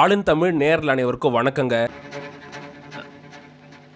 ஆளுன் தமிழ் நேரில் அனைவருக்கும் வணக்கங்க.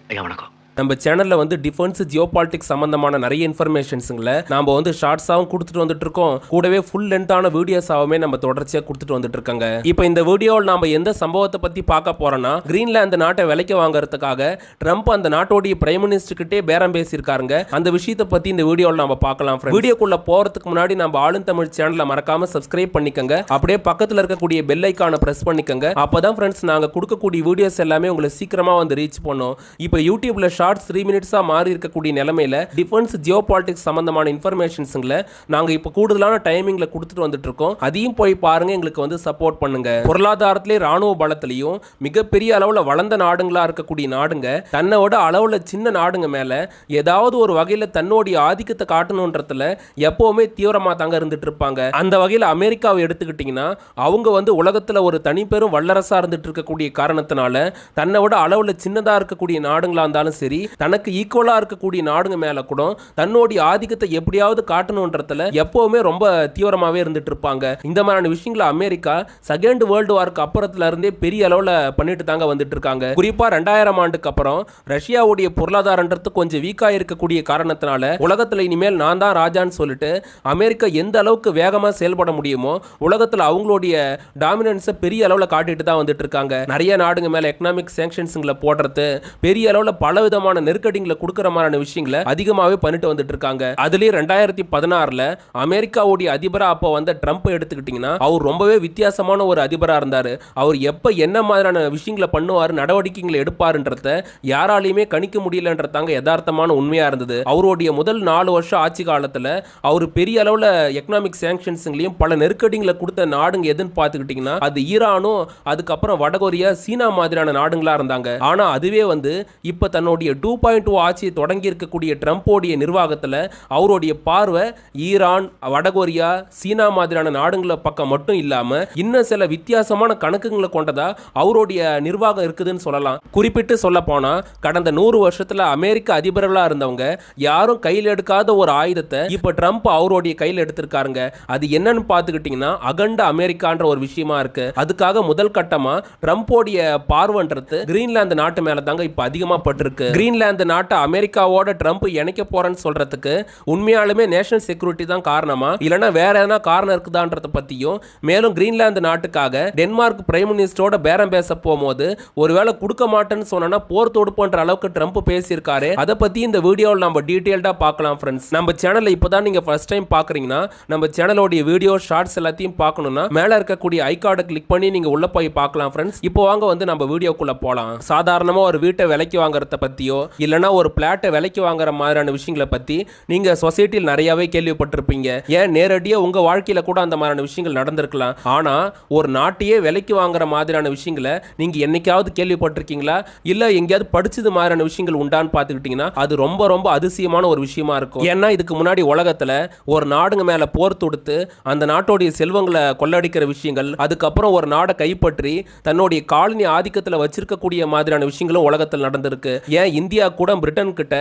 ஐயா வணக்கம். நம்ம சேனல்ல வந்து டிஃபென்ஸ் ஜியோ பாலிட்டிக்ஸ் சம்பந்தமான நிறைய இன்ஃபர்மேஷன்ஸுங்களை நாம வந்து ஷார்ட்ஸாகவும் கொடுத்துட்டு வந்துட்டு இருக்கோம். கூடவே ஃபுல் லென்த்தான வீடியோஸாகவுமே நம்ம தொடர்ச்சியாக கொடுத்துட்டு வந்துட்டு இருக்காங்க. இப்போ இந்த வீடியோவில் நாம எந்த சம்பவத்தை பத்தி பார்க்க போறோம்னா கிரீன்லாந்து நாட்டை விலைக்கு வாங்குறதுக்காக ட்ரம்ப் அந்த நாட்டோடைய பிரைம் மினிஸ்டர் கிட்டே பேரம் பேசியிருக்காருங்க. அந்த விஷயத்தை பத்தி இந்த வீடியோவில் நம்ம பார்க்கலாம் வீடியோக்குள்ளே வீடியோக்குள்ள போறதுக்கு முன்னாடி நம்ம ஆளும் தமிழ் சேனலை மறக்காம சப்ஸ்கிரைப் பண்ணிக்கங்க. அப்படியே பக்கத்துல இருக்கக்கூடிய பெல் ஐக்கானை பிரஸ் பண்ணிக்கங்க. அப்பதான் ஃப்ரெண்ட்ஸ் நாங்க கொடுக்கக்கூடிய வீடியோஸ் எல்லாமே உங்களுக்கு சீக்கிரமாக வந்து ரீச் பண்ணோம். இப்போ யூடியூப்ல ஷார்ட்ஸ் த்ரீ மினிட்ஸா மாறி இருக்கக்கூடிய நிலமையில டிஃபென்ஸ் ஜியோ பாலிடிக்ஸ் சம்பந்தமான இன்ஃபர்மேஷன்ஸுங்களை நாங்கள் இப்போ கூடுதலான டைமிங்கில் கொடுத்துட்டு வந்துட்டு இருக்கோம் அதையும் போய் பாருங்க எங்களுக்கு வந்து சப்போர்ட் பண்ணுங்க. பொருளாதாரத்திலே ராணுவ பலத்திலையும் மிகப்பெரிய அளவில் வளர்ந்த நாடுங்களா இருக்கக்கூடிய நாடுங்க தன்னோட அளவில் சின்ன நாடுங்க மேல ஏதாவது ஒரு வகையில் தன்னுடைய ஆதிக்கத்தை காட்டணுன்றதுல எப்பவுமே தீவிரமாக தாங்க இருந்துட்டு இருப்பாங்க அந்த வகையில் அமெரிக்காவை எடுத்துக்கிட்டிங்கன்னா அவங்க வந்து உலகத்தில் ஒரு தனிப்பெரும் வல்லரசாக இருந்துட்டு இருக்கக்கூடிய காரணத்தினால தன்னோட அளவில் சின்னதாக இருக்கக்கூடிய நாடுங்களா இருந்தாலும் சரி தனக்கு ஈக்குவலா இருக்கக்கூடிய நாடுங்க மேல கூட தன்னுடைய ஆதிக்கத்தை எப்படியாவது காட்டணுன்றதுல எப்பவுமே ரொம்ப தீவிரமாவே இருந்துட்டு இருப்பாங்க. இந்த மாதிரியான விஷயங்களை அமெரிக்கா செகண்ட் வேர்ல்டு வார்க்கு அப்புறத்துல இருந்தே பெரிய அளவுல பண்ணிட்டு தாங்க வந்துட்டு இருக்காங்க. குறிப்பா ரெண்டாயிரம் ஆண்டுக்கு அப்புறம் ரஷ்யாவுடைய பொருளாதாரன்றது கொஞ்சம் வீக்கா இருக்கக்கூடிய காரணத்தினால உலகத்துல இனிமேல் நான் தான் ராஜான்னு சொல்லிட்டு அமெரிக்கா எந்த அளவுக்கு வேகமா செயல்பட முடியுமோ உலகத்துல அவங்களுடைய டாமினன்ஸை பெரிய அளவுல காட்டிட்டு தான் வந்துட்டு இருக்காங்க. நிறைய நாடுங்க மேல எக்கனாமிக் சேங்ஷன்ஸுங்களை போடுறது பெரிய அளவுல பல விதமான நெருக்கடிகளை கொடுக்குற மாதிரியான விஷயங்களை அதிகமாகவே பண்ணிட்டு வந்துட்டு இருக்காங்க. அதுலேயே ரெண்டாயிரத்தி பதினாறுல அமெரிக்காவுடைய அதிபரா அப்போ வந்த ட்ரம்ப் எடுத்துக்கிட்டிங்கன்னா அவர் ரொம்பவே வித்தியாசமான ஒரு அதிபரா இருந்தாரு. அவர் எப்ப என்ன மாதிரியான விஷயங்களை பண்ணுவார் நடவடிக்கைகளை எடுப்பாருன்றத யாராலையுமே கணிக்க முடியலன்றதாங்க யதார்த்தமான உண்மையா இருந்தது. அவருடைய முதல் நாலு வருஷம் ஆட்சி காலத்துல அவர் பெரிய அளவுல எக்கனாமிக் சேங்ஷன்ஸுங்களையும் பல நெருக்கடிகளை கொடுத்த நாடுங்க எதுன்னு பார்த்துக்கிட்டிங்கன்னா அது ஈரானும் அதுக்கப்புறம் வடகொரியா சீனா மாதிரியான நாடுங்களா இருந்தாங்க. ஆனா அதுவே வந்து இப்போ தன்னுடைய டூ பாயிண்ட் டூ ஆட்சியை தொடங்கி இருக்கக்கூடிய ட்ரம்ப்போடைய நிர்வாகத்தில் அவருடைய பார்வை ஈரான் வடகொரியா சீனா மாதிரியான நாடுங்களை பக்கம் மட்டும் இல்லாமல் இன்னும் சில வித்தியாசமான கணக்குங்களை கொண்டதா அவருடைய நிர்வாகம் இருக்குதுன்னு சொல்லலாம். குறிப்பிட்டு சொல்ல போனால் கடந்த நூறு வருஷத்தில் அமெரிக்க அதிபர்களாக இருந்தவங்க யாரும் கையில் எடுக்காத ஒரு ஆயுதத்தை இப்போ ட்ரம்ப் அவருடைய கையில் எடுத்திருக்காருங்க. அது என்னன்னு பார்த்துக்கிட்டிங்கன்னா அகண்ட அமெரிக்கான்ற ஒரு விஷயமா இருக்கு. அதுக்காக முதல் கட்டமாக ட்ரம்ப்போடைய பார்வைன்றது கிரீன்லாந்து நாட்டு மேலே தாங்க இப்போ அதிகமாக பட்டிருக்கு. கிரீன்லாந்து நாட்டை அமெரிக்காவோட ட்ரம்ப் இணைக்க போறேன்னு சொல்றதுக்கு உண்மையாலுமே நேஷனல் செக்யூரிட்டி தான் காரணமா? இல்லைன்னா வேற எதனா காரணம் இருக்குதான்றத பத்தியும் மேலும் கிரீன்லாந்து நாட்டுக்காக டென்மார்க் பிரைம் மினிஸ்டரோட பேரம் பேச போகும்போது ஒருவேளை கொடுக்க மாட்டேன்னு சொன்னா போர் தொடுப்புன்ற அளவுக்கு ட்ரம்ப் பேசியிருக்காரு. அதை பத்தி இந்த வீடியோவில் நம்ம டீட்டெயில்டா பார்க்கலாம் ஃப்ரெண்ட்ஸ் நம்ம சேனல்ல இப்போதான் நீங்க ஃபர்ஸ்ட் டைம் பாக்குறீங்கன்னா நம்ம சேனலோடைய வீடியோ ஷார்ட்ஸ் எல்லாத்தையும் பார்க்கணும்னா மேல இருக்கக்கூடிய ஐகார்டை கிளிக் பண்ணி நீங்க உள்ள போய் பார்க்கலாம் ஃப்ரெண்ட்ஸ் இப்போ வாங்க வந்து நம்ம வீடியோக்குள்ள போகலாம் சாதாரணமாக ஒரு வீட்டை விலைக்கு வாங்குறத பற்றியோ இல்லைனா ஒரு பிளாட்டை விலைக்கு வாங்குற மாதிரியான விஷயங்களை பத்தி நீங்க சொசைட்டியில் நிறையவே கேள்விப்பட்டிருப்பீங்க. ஏன்? நேரடியாக உங்க வாழ்க்கையில் கூட அந்த மாதிரியான விஷயங்கள் நடந்திருக்கலாம். ஆனா ஒரு நாட்டையே விலைக்கு வாங்குற மாதிரியான விஷயங்களை நீங்க என்னைக்காவது கேள்விப்பட்டிருக்கீங்களா? இல்லை எங்கேயாவது படிச்சது மாதிரியான விஷயங்கள் உண்டான்னு பார்த்துக்கிட்டிங்கன்னா அது ரொம்ப ரொம்ப அதிசயமான ஒரு விஷயமா இருக்கும். ஏன்னா இதுக்கு முன்னாடி உலகத்துல ஒரு நாடுங்க மேல போர் தொடுத்து அந்த நாட்டோடைய செல்வங்களை கொள்ளடிக்கிற விஷயங்கள் அதுக்கப்புறம் ஒரு நாடை கைப்பற்றி தன்னுடைய காலனி ஆதிக்கத்தில் வச்சிருக்கக்கூடிய மாதிரியான விஷயங்களும் உலகத்தில் நடந்திருக்கு. ஏன்? இந்தியா கூட பிரிட்டன் கிட்ட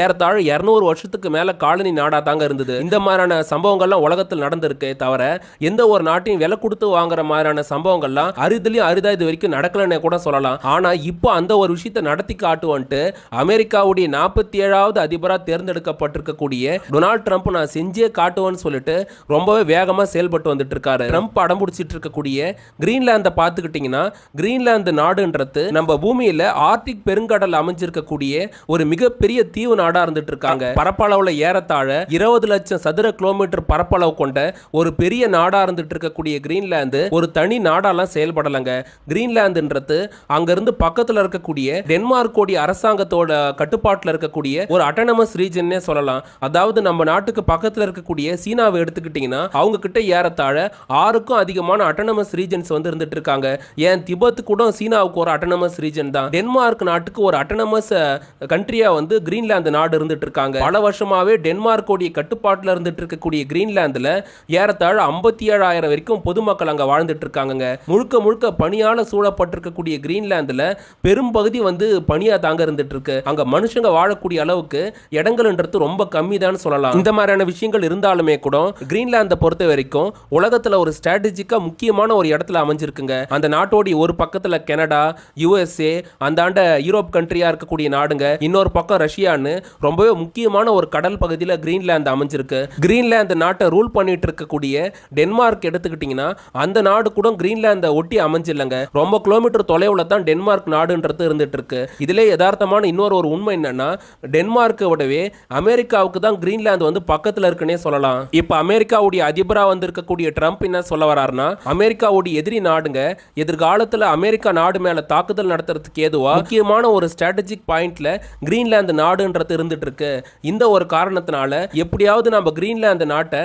ஏறத்தாழ இரநூறு வருஷத்துக்கு மேல காலனி நாடா தாங்க இருந்தது. இந்த மாதிரியான சம்பவங்கள்லாம் உலகத்தில் நடந்திருக்கே தவிர எந்த ஒரு நாட்டையும் விலை கொடுத்து வாங்குற மாதிரியான சம்பவங்கள்லாம் அரிதுலயும் அரிதா இது வரைக்கும் நடக்கலன்னு கூட சொல்லலாம். ஆனா இப்போ அந்த ஒரு விஷயத்தை நடத்தி காட்டுவன்ட்டு அமெரிக்காவுடைய நாற்பத்தி ஏழாவது அதிபராக தேர்ந்தெடுக்கப்பட்டிருக்கக்கூடிய டொனால்ட் ட்ரம்ப் நான் செஞ்சே காட்டுவேன்னு சொல்லிட்டு ரொம்பவே வேகமாக செயல்பட்டு வந்துட்டு இருக்காரு ட்ரம்ப் அடம் பிடிச்சிட்டு இருக்கக்கூடிய கிரீன்லாந்தை பார்த்துக்கிட்டிங்கன்னா கிரீன்லாந்து நாடுன்றது நம்ம பூமியில் ஆர்டிக் பெருங்கடல் அமைஞ்சிருக்கக்கூடிய ஒரு மிகப்பெரிய தீவு நாடா இருந்துட்டு இருக்காங்க பரப்பளவுல ஏறத்தாழ இருபது லட்சம் சதுர கிலோமீட்டர் பரப்பளவு கொண்ட ஒரு பெரிய நாடா இருந்துட்டு இருக்கக்கூடிய கிரீன்லாந்து ஒரு தனி நாடாலாம் செயல்படலைங்க. கிரீன்லாந்துன்றது அங்கிருந்து பக்கத்துல இருக்கக்கூடிய டென்மார்க்கோடைய அரசாங்கத்தோட கட்டுப்பாட்டில் இருக்கக்கூடிய ஒரு அட்டானமஸ் ரீஜன்னே சொல்லலாம். அதாவது நம்ம நாட்டுக்கு பக்கத்துல இருக்கக்கூடிய சீனாவை எடுத்துக்கிட்டிங்கன்னா அவங்க கிட்ட ஏறத்தாழ ஆறுக்கும் அதிகமான அட்டானமஸ் ரீஜன்ஸ் வந்து இருந்துட்டு இருக்காங்க ஏன் திபெத் கூட சீனாவுக்கு ஒரு அட்டானமஸ் ரீஜன் தான். டென்மார்க் நாட்டுக்கு ஒரு அட்டானமஸ் கண்ட்ரியாக வந்து கிரீன்லாந்து நாடு இருந்துட்டு இருக்காங்க பல வருஷமாகவே டென்மார்க்கோடைய கட்டுப்பாட்டில் இருந்துட்டு இருக்கக்கூடிய கிரீன்லாந்தில் ஏறத்தாழ ஐம்பத்தி ஏழாயிரம் வரைக்கும் பொதுமக்கள் அங்கே வாழ்ந்துட்டு இருக்காங்க முழுக்க முழுக்க பனியால் சூழப்பட்டிருக்கக்கூடிய கிரீன்லாந்தில் பெரும்பகுதி வந்து பனியாக தாங்க இருந்துட்டு இருக்கு அங்கே மனுஷங்க வாழக்கூடிய அளவுக்கு இடங்கள்ன்றது ரொம்ப கம்மி தான் சொல்லலாம். இந்த மாதிரியான விஷயங்கள் இருந்தாலுமே கூட கிரீன்லாந்தை பொறுத்த வரைக்கும் உலகத்தில் ஒரு ஸ்ட்ராட்டஜிக்காக முக்கியமான ஒரு இடத்துல அமைஞ்சிருக்குங்க. அந்த நாட்டோடைய ஒரு பக்கத்தில் கனடா யுஎஸ்ஏ அந்தாண்ட யூரோப் கண்ட்ரியாக இருக்கக்கூடிய நாடு நாடுங்க இன்னொரு பக்கம் ரஷ்யான்னு ரொம்பவே முக்கியமான ஒரு கடல் பகுதியில் கிரீன்லாந்து அமைஞ்சிருக்கு. கிரீன்லாந்து நாட்டை ரூல் பண்ணிட்டு இருக்கக்கூடிய டென்மார்க் எடுத்துக்கிட்டிங்கன்னா அந்த நாடு கூட கிரீன்லாந்தை ஒட்டி அமைஞ்சில்லைங்க. ரொம்ப கிலோமீட்டர் தொலைவில் தான் டென்மார்க் நாடுன்றது இருந்துட்டு இருக்கு இதிலே யதார்த்தமான இன்னொரு ஒரு உண்மை என்னன்னா டென்மார்க்கோடவே அமெரிக்காவுக்கு தான் கிரீன்லாந்து வந்து பக்கத்தில் இருக்குன்னே சொல்லலாம். இப்போ அமெரிக்காவுடைய அதிபராக வந்து இருக்கக்கூடிய ட்ரம்ப் என்ன சொல்ல வராருன்னா அமெரிக்காவுடைய எதிரி நாடுங்க எதிர்காலத்தில் அமெரிக்கா நாடு மேலே தாக்குதல் நடத்துறதுக்கு ஏதுவா முக்கியமான ஒரு ஸ்ட்ராட்டஜிக் பாயிண்ட்ல கிரீன்லாந்து நாடுன்றது இருந்துட்டு இருக்கு இந்த ஒரு காரணத்தினால எப்படியாவது நம்ம கிரீன்லாந்து நாட்டை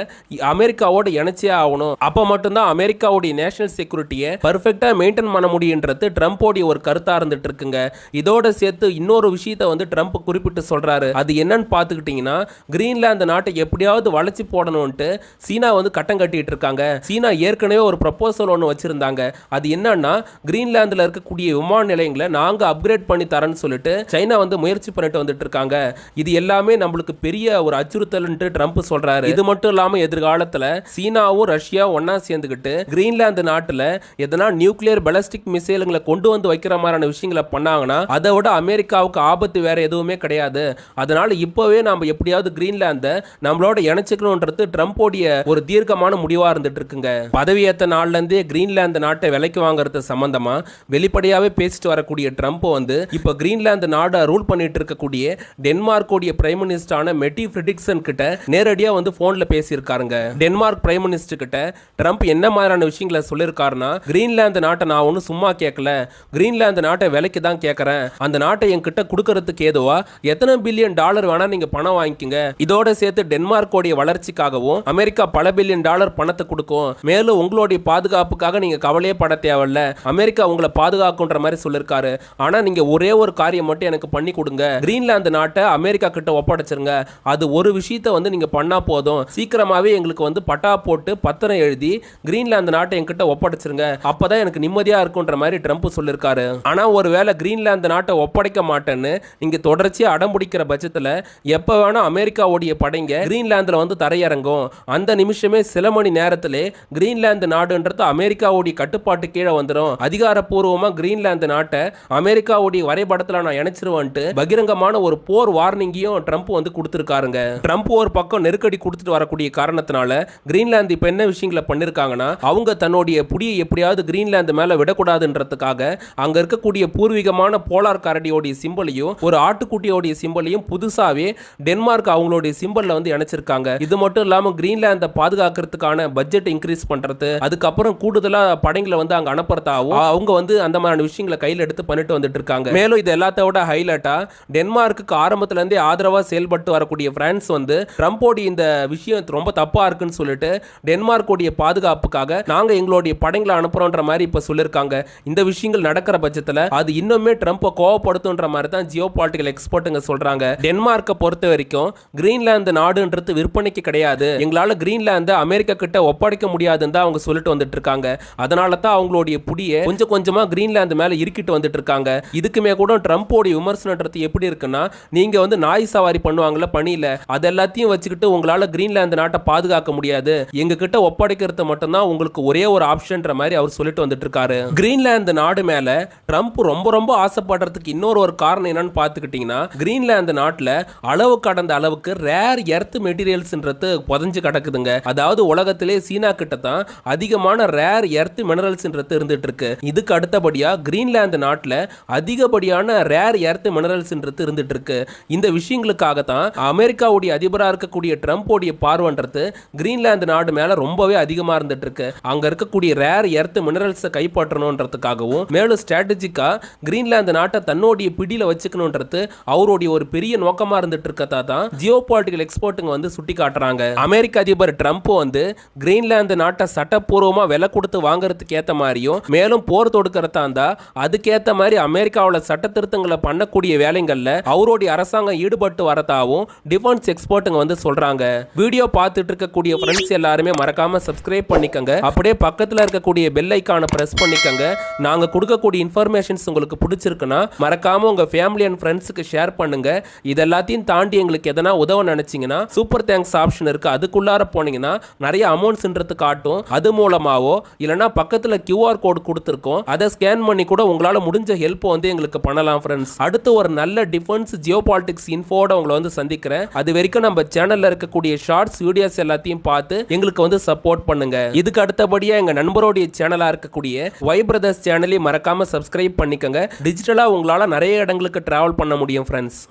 அமெரிக்காவோட இணைச்சே ஆகணும். அப்போ மட்டும்தான் அமெரிக்காவுடைய நேஷனல் செக்யூரிட்டியை பர்ஃபெக்டா மெயின்டைன் பண்ண முடியுன்றது ட்ரம்ப்போடைய ஒரு கருத்தா இருந்துட்டு இருக்குங்க இதோட சேர்த்து இன்னொரு விஷயத்தை வந்து ட்ரம்ப் குறிப்பிட்டு சொல்றாரு. அது என்னன்னு பார்த்துக்கிட்டிங்கன்னா கிரீன்லாந்து நாட்டை எப்படியாவது வளர்ச்சி போடணும்ட்டு சீனா வந்து கட்டம் கட்டிட்டு இருக்காங்க சீனா ஏற்கனவே ஒரு ப்ரப்போசல் ஒன்று வச்சிருந்தாங்க. அது என்னன்னா கிரீன்லாந்தில் இருக்கக்கூடிய விமான நிலையங்களை நாங்கள் அப்கிரேட் பண்ணி தரேன்னு சொல்லிட்டு சைனா வந்து முயற்சி பண்ணிட்டு வந்துட்டு இருக்காங்க. இது எல்லாமே நம்மளுக்கு பெரிய ஒரு அச்சுறுத்தல்ன்ட்டு ட்ரம்ப் சொல்றாரு. இது மட்டும் இல்லாமல் எதிர்காலத்தில் சீனாவும் ரஷ்யா ஒன்னா சேர்ந்துக்கிட்டு கிரீன்லாந்து நாட்டில் எதனா நியூக்ளியர் பெலஸ்டிக் மிசைலுங்களை கொண்டு வந்து வைக்கிற மாதிரியான விஷயங்களை பண்ணாங்கன்னா அதை விட அமெரிக்காவுக்கு ஆபத்து வேற எதுவுமே கிடையாது. அதனால இப்போவே நம்ம எப்படியாவது கிரீன்லாந்தை நம்மளோட இணைச்சிக்கணுன்றது ட்ரம்ப்போடைய ஒரு தீர்க்கமான முடிவா இருந்துட்டு இருக்குங்க. பதவியேற்ற நாள்ல இருந்தே கிரீன்லாந்து நாட்டை விலைக்கு வாங்குறது சம்பந்தமா வெளிப்படையாவே பேசிட்டு வரக்கூடிய ட்ரம்ப் வந்து இப்ப கிரீன்லாந்து நாடு ரூல் பண்ணிட்டு இருக்கக்கூடிய டென்மார்க்கோடைய பிரைம் மினிஸ்டரான மெட்டி ஃபிரிடிக்சன் கிட்ட நேரடியாக வந்து ஃபோனில் பேசியிருக்காருங்க. டென்மார்க் பிரைம் மினிஸ்டர் கிட்ட ட்ரம்ப் என்ன மாதிரியான விஷயங்களை சொல்லியிருக்காருன்னா கிரீன்லாந்து நாட்டை நான் ஒன்றும் சும்மா கேட்கல கிரீன்லாந்து நாட்டை விலைக்கு தான் கேட்குறேன் அந்த நாட்டை என்கிட்ட கொடுக்கறதுக்கு ஏதுவா? எத்தனை பில்லியன் டாலர் வேணா நீங்க பணம் வாங்கிக்கோங்க. இதோட சேர்த்து டென்மார்க்கோடைய வளர்ச்சிக்காகவும் அமெரிக்கா பல பில்லியன் டாலர் பணத்தை கொடுக்கும். மேலும் உங்களுடைய பாதுகாப்புக்காக நீங்க கவலையே பட தேவையில்ல. அமெரிக்கா உங்களை பாதுகாக்குன்ற மாதிரி சொல்லியிருக்காரு. ஆனா நீங்க ஒரே ஒரு காரியம் மட்டும் எனக்கு பண்ணி கொடுங்க. கிரீன்லாந்து நாட்டை அமெரிக்கா கிட்ட ஒப்படைச்சிருங்க. அது ஒரு விஷயத்த வந்து நீங்க பண்ணா போதும். சீக்கிரமாவே எங்களுக்கு வந்து பட்டா போட்டு பத்திரம் எழுதி கிரீன்லாந்து நாட்டை என்கிட்ட ஒப்படைச்சிருங்க. அப்பதான் எனக்கு நிம்மதியா இருக்குன்ற மாதிரி ட்ரம்ப் சொல்லியிருக்காரு ஆனா ஒருவேளை கிரீன்லாந்து நாட்டை ஒப்படைக்க மாட்டேன்னு நீங்க தொடர்ச்சியா அடம்பிடிக்கிற பட்சத்துல எப்ப வேணா அமெரிக்காவுடைய படைங்க கிரீன்லாந்துல வந்து தரையிறங்கும். அந்த நிமிஷமே சில மணி நேரத்திலே கிரீன்லாந்து நாடுன்றது அமெரிக்காவுடைய கட்டுப்பாட்டு கீழே வந்துடும் அதிகாரப்பூர்வமா கிரீன்லாந்து நாட்டை அமெரிக்காவுடைய வரைபடத்துல நான் இணைச்சிருவேன். வந்துட்டு பகிரங்கமான ஒரு போர் வார்னிங்கையும் ட்ரம்ப் வந்து கொடுத்துருக்காருங்க. ட்ரம்ப் ஒரு பக்கம் நெருக்கடி கொடுத்துட்டு வரக்கூடிய காரணத்தினால கிரீன்லாந்து இப்போ என்ன விஷயங்களை பண்ணிருக்காங்கன்னா அவங்க தன்னுடைய புடியை எப்படியாவது கிரீன்லாந்து மேல விடக்கூடாதுன்றதுக்காக அங்க இருக்கக்கூடிய பூர்வீகமான போலார் கரடியோடைய சிம்பலையும் ஒரு ஆட்டுக்குட்டியோடைய சிம்பலையும் புதுசாவே டென்மார்க் அவங்களுடைய சிம்பல்ல வந்து இணைச்சிருக்காங்க. இது மட்டும் இல்லாமல் கிரீன்லாந்தை பாதுகாக்கிறதுக்கான பட்ஜெட் இன்க்ரீஸ் பண்ணுறது அதுக்கப்புறம் கூடுதலாக படைங்களை வந்து அங்கே அனுப்புறதாகவும் அவங்க வந்து அந்த மாதிரியான விஷயங்களை கையில் எடுத்து பண்ணிட்டு வந்துட்டு இருக்காங்க. மேலும் இது எல்லாத்த விட ஹைலைட்டா டென்மார்க்குக்கு ஆரம்பத்துலேருந்தே ஆதரவாக செயல்பட்டு வரக்கூடிய பிரான்ஸ் வந்து ட்ரம்போடைய இந்த விஷயம் ரொம்ப தப்பாக இருக்குன்னு சொல்லிட்டு டென்மார்க்கோடைய பாதுகாப்புக்காக நாங்கள் எங்களுடைய படைங்களை அனுப்புகிறோன்ற மாதிரி இப்போ சொல்லியிருக்காங்க இந்த விஷயங்கள் நடக்கிற பட்சத்தில் அது இன்னுமே ட்ரம்ப்பை கோவப்படுத்துன்ற மாதிரி தான் ஜியோ பாலிட்டிக்கல் எக்ஸ்பர்ட்டுங்க சொல்றாங்க. டென்மார்க்கை பொறுத்த வரைக்கும் கிரீன்லாந்து நாடுன்றது விற்பனைக்கு கிடையாது. எங்களால் கிரீன்லாந்து அமெரிக்கா கிட்ட ஒப்படைக்க முடியாதுன்னு தான் அவங்க சொல்லிட்டு வந்துட்டு இருக்காங்க அதனால தான் அவங்களுடைய புடியை கொஞ்சம் கொஞ்சமாக கிரீன்லாந்து மேலே இருக்கிட்டு வந்துட்டு இருக்காங்க இதுக்குமே கூட ட்ரம்ப்போடைய விமர்சனன்றது எப்படி இருக்குன்னா நீங்க வந்து நாய் சவாரி பண்ணுவாங்கல்ல பணியில அது எல்லாத்தையும் வச்சுக்கிட்டு உங்களால கிரீன்லாந்து நாட்டை பாதுகாக்க முடியாது. எங்க கிட்ட ஒப்படைக்கிறது மட்டும்தான் உங்களுக்கு ஒரே ஒரு ஆப்ஷன்ற மாதிரி அவர் சொல்லிட்டு வந்துட்டு இருக்காரு கிரீன்லாந்து நாடு மேல ட்ரம்ப் ரொம்ப ரொம்ப ஆசைப்படுறதுக்கு இன்னொரு ஒரு காரணம் என்னன்னு பார்த்துக்கிட்டிங்கன்னா கிரீன்லாந்து நாட்டில் அளவு கடந்த அளவுக்கு ரேர் எர்த் மெட்டீரியல்ஸ்ன்றது புதஞ்சு கிடக்குதுங்க. அதாவது உலகத்திலே சீனா கிட்ட தான் அதிகமான ரேர் எர்த் மினரல்ஸ்ன்றது இருந்துட்டு இருக்கு இதுக்கு அடுத்தபடியா கிரீன்லாந்து நாட்டில் அதிகப்படியான ரேர் எர்த் மினரல்ஸ்ன்றது இருந்துட்டு இருக்கு இந்த விஷயங்களுக்காக தான் அமெரிக்காவுடைய அதிபராக இருக்கக்கூடிய ட்ரம்ப்போடைய பார்வைன்றது கிரீன்லாந்து நாடு மேல ரொம்பவே அதிகமா இருந்துட்டு இருக்கு அங்க இருக்கக்கூடிய ரேர் எர்த் மினரல்ஸை கைப்பற்றணுன்றதுக்காகவும் மேலும் ஸ்ட்ராட்டஜிக்கா கிரீன்லாந்து நாட்டை தன்னுடைய பிடியில வச்சுக்கணுன்றது அவருடைய ஒரு பெரிய நோக்கமா இருந்துட்டு இருக்கதா தான் ஜியோ பாலிட்டிக்கல் எக்ஸ்போர்ட்டுங்க வந்து சுட்டி காட்டுறாங்க அமெரிக்க அதிபர் ட்ரம்ப் வந்து கிரீன்லாந்து நாட்டை சட்டப்பூர்வமா விலை கொடுத்து வாங்குறதுக்கு ஏத்த மாதிரியும் மேலும் போர் தொடுக்கிறதா இருந்தா அதுக்கேத்த மாதிரி அமெரிக்காவில் சட்ட திருத்தங்களை பண்ண நடக்கக்கூடிய வேலைகளில் அவருடைய அரசாங்கம் ஈடுபட்டு வரதாவும் டிஃபென்ஸ் எக்ஸ்பர்ட்டுங்க வந்து சொல்றாங்க. வீடியோ பார்த்துட்டு இருக்கக்கூடிய ஃப்ரெண்ட்ஸ் எல்லாருமே மறக்காம சப்ஸ்கிரைப் பண்ணிக்கங்க. அப்படியே பக்கத்தில் இருக்கக்கூடிய பெல் ஐக்கானை பிரஸ் பண்ணிக்கங்க. நாங்க கொடுக்கக்கூடிய இன்ஃபர்மேஷன்ஸ் உங்களுக்கு பிடிச்சிருக்குன்னா மறக்காம உங்க ஃபேமிலி அண்ட் ஃப்ரெண்ட்ஸுக்கு ஷேர் பண்ணுங்க. இது எல்லாத்தையும் தாண்டி எங்களுக்கு எதனா உதவ நினச்சிங்கன்னா சூப்பர் தேங்க்ஸ் ஆப்ஷன் இருக்கு. அதுக்குள்ளார போனீங்கன்னா நிறைய அமௌண்ட்ஸ்ன்றது காட்டும். அது மூலமாவோ இல்லைன்னா பக்கத்தில் கியூஆர் கோடு கொடுத்துருக்கோம். அதை ஸ்கேன் பண்ணி கூட உங்களால் முடிஞ்ச ஹெல்ப் வந்து எங்களுக்கு பண்ணலாம் ஃப்ரெண்ட்ஸ் அடுத்து அடுத்து ஒரு நல்ல டிஃபென்ஸ் ஜியோ பாலிடிக்ஸ் இன்ஃபோட உங்களை வந்து சந்திக்கிறேன். அது வரைக்கும் நம்ம சேனல்ல இருக்கக்கூடிய ஷார்ட்ஸ் வீடியோஸ் எல்லாத்தையும் பார்த்து எங்களுக்கு வந்து சப்போர்ட் பண்ணுங்க. இதுக்கு அடுத்தபடியா எங்க நண்பருடைய சேனலா இருக்கக்கூடிய வை பிரதர்ஸ் சேனலையும் மறக்காம சப்ஸ்கிரைப் பண்ணிக்கோங்க. டிஜிட்டலா உங்களால நிறைய இடங்களுக்கு டிராவல் பண்ண முடியும் ஃப்ரெண்ட்ஸ்